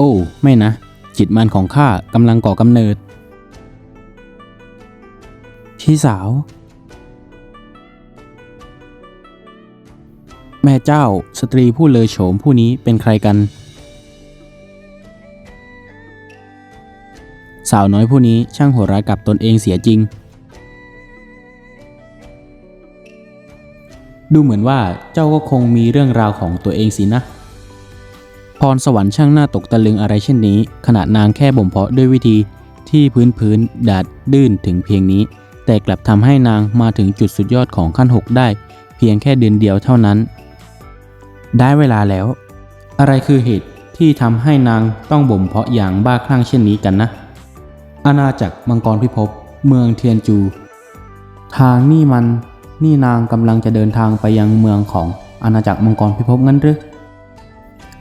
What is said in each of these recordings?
โอ้ ไม่นะ จิตมันของข้ากำลังก่อกำเนิด พี่สาว แม่เจ้าสตรีผู้เลอโฉมผู้นี้เป็นใครกัน สาวน้อยผู้นี้ช่างโหดร้ายกับตนเองเสียจริง ดูเหมือนว่าเจ้าก็คงมีเรื่องราวของตัวเองสินะ พรสวรรค์ช่างน่าตกตะลึงอะไรเช่นนี้ ขณะนางแค่บ่มเพาะด้วยวิธีที่พื้นพื้นดาดดื้นถึงเพียงนี้ แต่กลับทำให้นางมาถึงจุดสุดยอดของขั้น 6 ได้ เพียงแค่เดือนเดียวเท่านั้น ได้เวลาแล้ว อะไรคือเหตุที่ทำให้นางต้องบ่มเพาะอย่างบ้าคลั่งเช่นนี้กันนะ อาณาจักรมังกรพิภพเมืองเทียนจู ทางนี่มันนี่นางกำลังจะเดินทางไปยังเมืองของอาณาจักรมังกรพิภพงั้นหรือ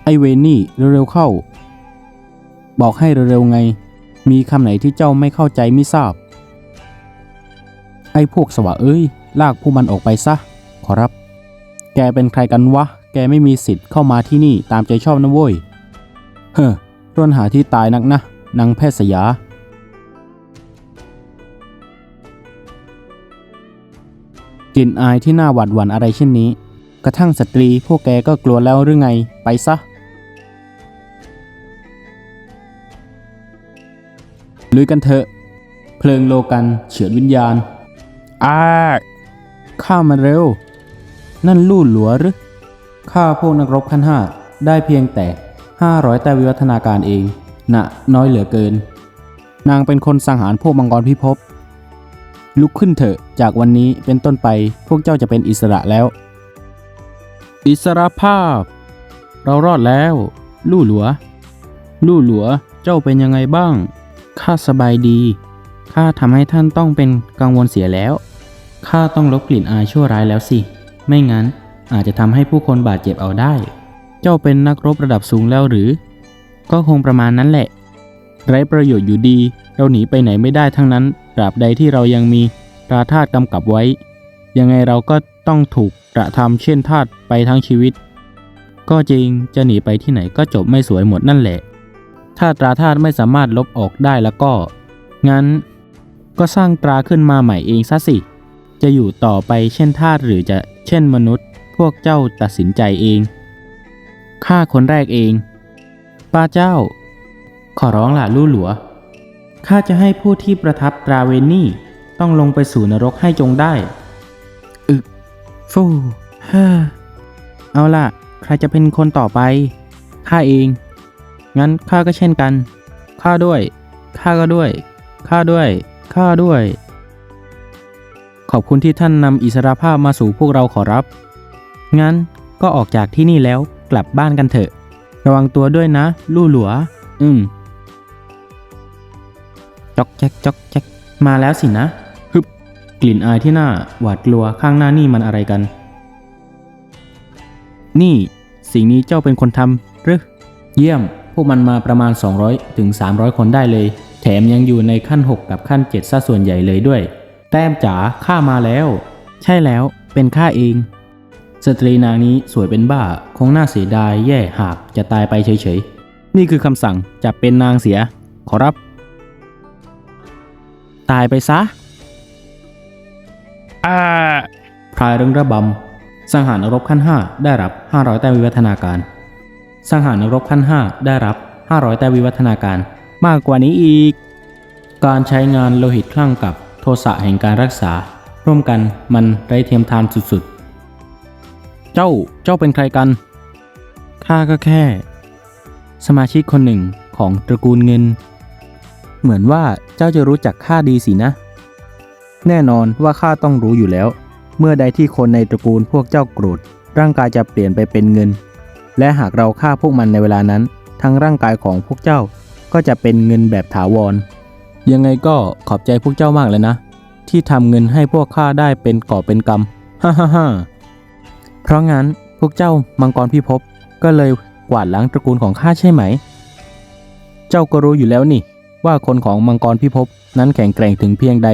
ไอเวนนี่เร็วๆเข้า บอกให้เร็วๆไง มีคำไหนที่เจ้าไม่เข้าใจไม่ทราบ ไอพวกสวะเอ้ย ลากผู้มันออกไปซะ ขอรับ แกเป็นใครกันวะ แกไม่มีสิทธิ์เข้ามาที่นี่ตามใจชอบนะเว้ย เฮ้อร่นหาที่ตายนักนะนางแพทย์สยากลิ่นอายที่น่าหวาดหวั่นอะไรเช่นนี้ กระทั่งสตรีพวกแกก็กลัวแล้วหรือไง ไปซะ ลุยกันเถอะ เพลิงโลกันเฉือนวิญญาณอ้าข้ามันเร็ว นั่นลู่หลัวหรือข้าพวกนักรบขั้นห้าได้เพียงแต่500แต่วิวัฒนาการเองน่ะน้อยเหลือเกิน นางเป็นคนสังหารพวกมังกรพิภพลุกขึ้นเถอะจากวันนี้เป็นต้นไปพวกเจ้าจะเป็นอิสระแล้ว อิสรภาพ เรารอดแล้ว ลู่หลัว ลู่หลัวเจ้าเป็นยังไงบ้าง ข้าสบายดี ข้าทำให้ท่านต้องเป็นกังวลเสียแล้ว ข้าต้องลบกลิ่นอายชั่วร้ายแล้วสิ ไม่งั้นอาจจะทำให้ผู้คนบาดเจ็บเอาได้ เจ้าเป็นนักรบระดับสูงแล้วหรือ ก็คงประมาณนั้นแหละ ไร้ประโยชน์อยู่ดี เราหนีไปไหนไม่ได้ทั้งนั้น ตราบใดที่เรายังมีตราทาสกำกับไว้ ยังไงเราก็ต้องถูกกระทำเช่นทาสไปทั้งชีวิต ก็จริงจะหนีไปที่ไหนก็จบไม่สวยหมดนั่นแหละ ถ้าตราทาสไม่สามารถลบออกได้แล้วก็ งั้น ก็สร้างตราขึ้นมาใหม่เองซะสิ จะอยู่ต่อไปเช่นทาสหรือจะเช่นมนุษย์ พวกเจ้าตัดสินใจเองข้าคนแรกเอง ป้าเจ้า ขอร้องล่ะลู่หลัวข้าจะให้ผู้ที่ประทับตราเวนนี่ต้องลงไปสู่นรกให้จงได้ อึกฟูฮ่าเอาล่ะ ใครจะเป็นคนต่อไปข้าเอง งั้นข้าก็เช่นกัน ข้าด้วย ข้าก็ด้วย ข้าด้วย ข้าด้วย ขอบคุณที่ท่านนำอิสรภาพมาสู่พวกเราขอรับ งั้นก็ออกจากที่นี่แล้วกลับบ้านกันเถอะ ระวังตัวด้วยนะ ลู่หลัว อืมจอกแจ๊กจอกแจ๊กมาแล้วสินะฮึบกลิ่นอายที่หน้าหวาดกลัวข้างหน้านี่มันอะไรกัน นี่ สิ่งนี้เจ้าเป็นคนทำหรือเยี่ยม วกมันมาประมาณ 200ถึง300 คนได้เลย แถมยังอยู่ในขั้น 6 กับขั้น 7 ซะส่วนใหญ่เลยด้วย แต้มจ๋าข้ามาแล้ว ใช่แล้วเป็นข้าเอง สตรีนางนี้สวยเป็นบ้า คงน่าเสียดายแย่หากจะตายไปเฉยๆ นี่คือคำสั่งจับเป็นนางเสีย ขอรับ ตายไปซะอาพรายเรื่องระบำสังหารนรกขั้น 5 ได้รับ 500แต้มวิวัฒนาการ สังหารนรกขั้น 5 ได้รับ 500 แต้มวิวัฒนาการ มากกว่านี้อีก การใช้งานโลหิตคลั่งกับโทสะแห่งการรักษา ร่วมกันมันไร้เทียมทานสุดๆ เจ้าเจ้าเป็นใครกัน ข้าก็แค่ สมาชิกคนหนึ่งของตระกูลเงิน เหมือนว่าเจ้าจะรู้จักข้าดีสินะ แน่นอนว่าข้าต้องรู้อยู่แล้ว เมื่อใดที่คนในตระกูลพวกเจ้าโกรธร่างกายจะเปลี่ยนไปเป็นเงิน และหากเราฆ่าพวกมันในเวลานั้น ทั้งร่างกายของพวกเจ้าก็จะเป็นเงินแบบถาวร ยังไงก็ขอบใจพวกเจ้ามากเลยนะ ที่ทำเงินให้พวกข้าได้เป็นก่อบเป็นกำฮ่าฮ่าฮ่าเพราะงั้นพวกเจ้ามังกรพิภพก็เลยกวาดล้างตระกูลของข้าใช่ไหม เจ้าก็รู้อยู่แล้วนี่ ว่าคนของมังกรพิภพนั้นแข็งแกร่งถึงเพียงใด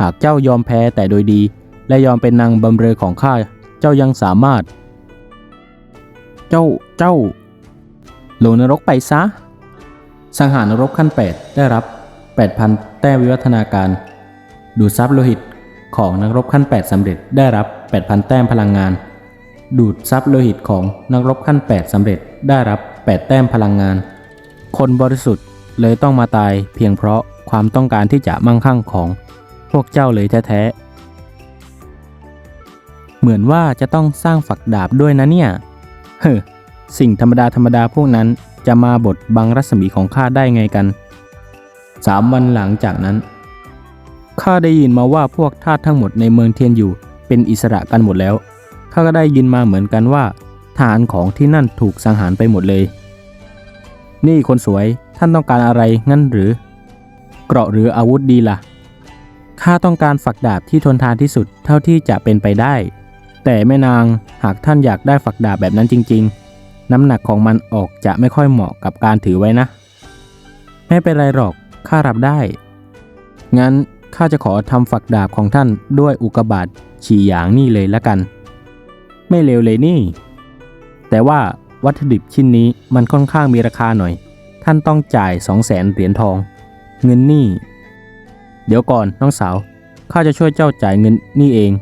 หากเจ้ายอมแพ้แต่โดยดี และยอมเป็นนางบำเรอของข้า เจ้ายังสามารถ เจ้า เจ้า ลงนรกไปซะ สังหารนรกขั้น 8 ได้รับ 8,000 แต้มวิวัฒนาการ ดูดซับโลหิตของนักรบขั้น 8สำเร็จได้รับ 8,000 แต้มพลังงาน ดูดซับโลหิตของนักรบขั้น 8สำเร็จได้รับ 8 แต้มพลังงาน คนบริสุทธิ์เลยต้องมาตายเพียงเพราะความต้องการที่จะมั่งคั่งของพวกเจ้าเลยแท้ๆ เหมือนว่าจะต้องสร้างฝักดาบด้วยนะเนี่ย เฮ้อสิ่งธรรมดาธรรมดาพวกนั้นจะมาบดบังรัศมีของข้าได้ไงกันสามวันหลังจากนั้นข้าได้ยินมาว่าพวกทาสทั้งหมดในเมืองเทียนอยู่เป็นอิสระกันหมดแล้วข้าก็ได้ยินมาเหมือนกันว่าทหารของที่นั่นถูกสังหารไปหมดเลย นี่คนสวยท่านต้องการอะไรงั้นหรือ เกราะหรืออาวุธดีล่ะข้าต้องการฝักดาบที่ทนทานที่สุดเท่าที่จะเป็นไปได้ แต่แม่นางหากท่านอยากได้ฝักดาบแบบนั้นจริง ๆ น้ำหนักของมันออกจะไม่ค่อยเหมาะกับการถือไว้นะ ไม่เป็นไรหรอกข้ารับได้ งั้นข้าจะขอทำฝักดาบของท่านด้วยอุกบาตฉี่หยางนี่เลยละกัน ไม่เลวเลยนี่ แต่ว่าวัตถุดิบชิ้นนี้มันค่อนข้างมีราคาหน่อย ท่านต้องจ่าย2 0 0แสนเหรียญทอง เงินนี่ เดี๋ยวก่อนน้องสาวข้าจะช่วยเจ้าจ่ายเงินนี่เอง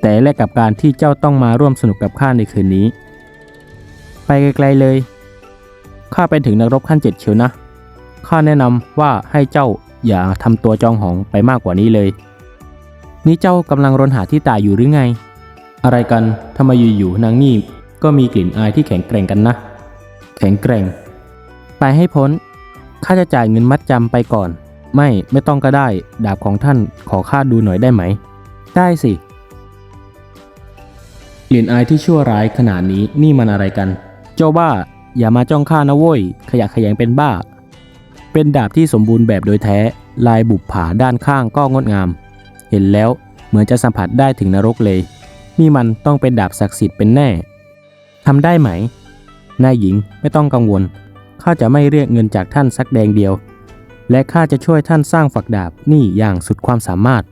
แต่แลกกับการที่เจ้าต้องมาร่วมสนุกกับข้าในคืนนี้ ไปไกลๆเลย ข้าไปถึงนักรบขั้นเจ็ดเชียวนะ ข้าแนะนำว่าให้เจ้าอย่าทำตัวจองหองไปมากกว่านี้เลย นี่เจ้ากำลังรนหาที่ตายอยู่หรือไง อะไรกันทำไมอยู่ๆนางนี่ก็มีกลิ่นอายที่แข็งแกร่งกันนะ แข็งแกร่ง ไปให้พ้น ข้าจะจ่ายเงินมัดจำไปก่อน ไม่ ไม่ต้องก็ได้ ดาบของท่านขอข้าดูหน่อยได้ไหม ได้สิ กลิ่นอายที่ชั่วร้ายขนาดนี้นี่มันอะไรกัน เจ้าบ้า อย่ามาจ้องข้านะโว้ย ขยะแขยงเป็นบ้า เป็นดาบที่สมบูรณ์แบบโดยแท้ ลายบุบผาด้านข้างก็งดงาม เห็นแล้วเหมือนจะสัมผัสได้ถึงนรกเลย นี่มันต้องเป็นดาบศักดิ์สิทธิ์เป็นแน่ทำได้ไหม นายหญิงไม่ต้องกังวล ข้าจะไม่เรียกเงินจากท่านสักแดงเดียว และข้าจะช่วยท่านสร้างฝักดาบนี่อย่างสุดความสามารถ